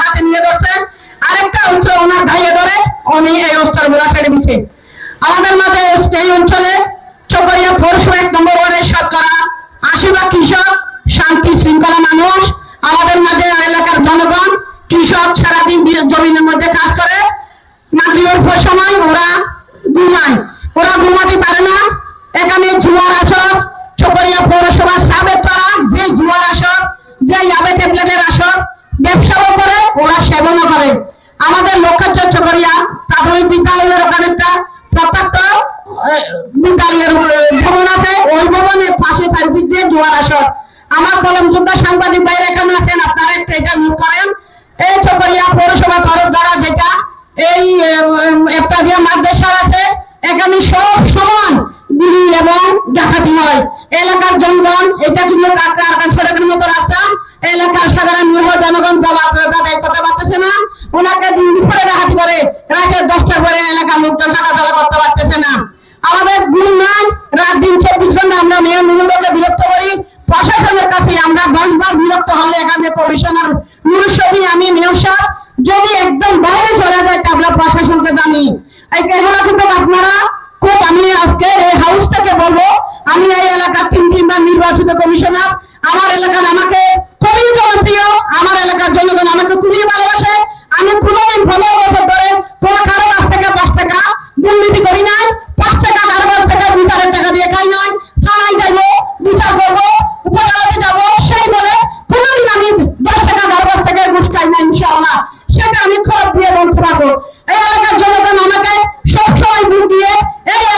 হাতে নিয়ে ধরছে আরেকটা ওনার ভাইয়ে ধরে এই গুলা ছেড়ে আমাদের মাঝে এই অঞ্চলে চকরিয়া পৌরসভা এক নম্বর ওয়ার্ডের শতকরা আশি ভাগ আমাদের লক্ষ্য চকরিয়া প্রাথমিক বিদ্যালয়ের ওখানে একটা প্রত্যক্ত বিদ্যালয়ের ভবন আছে। ওই ভবনের পাশে সার্ভিস দিয়ে জোয়ার আসর আমার কলম যোদ্ধা সাংবাদিক ভাইরা এখানে আছেন, আপনারা একটা এটা নোট করেন। এই চকরিয়া পৌরসভা তরফ দ্বারা যেটা এই একটা দিয়ে মাদ্রাসা আছে, এখানে সব সমান বিড়ি এবং ডাকাতি হয়। এলাকার জনগণ, এটা কিন্তু কাকার আমরা দশ বার বিরক্ত হলে এখানে কমিশনার মুরসবি আমি, মেয়র সাহেব, যদি একদম বাইরে চলে যায় তাবলা প্রশাসনকে জানি। এগুলো কিন্তু আপনারা, খুব আমি আজকে এই হাউস থেকে বলব, আমি এই এলাকার তিন তিনবার নির্বাচিত কমিশনার আমার এলাকার আমাকে খুবই জনপ্রিয়, আমার এলাকার জনগণ আমাকে খুবই ভালোবাসে, আমি কোনো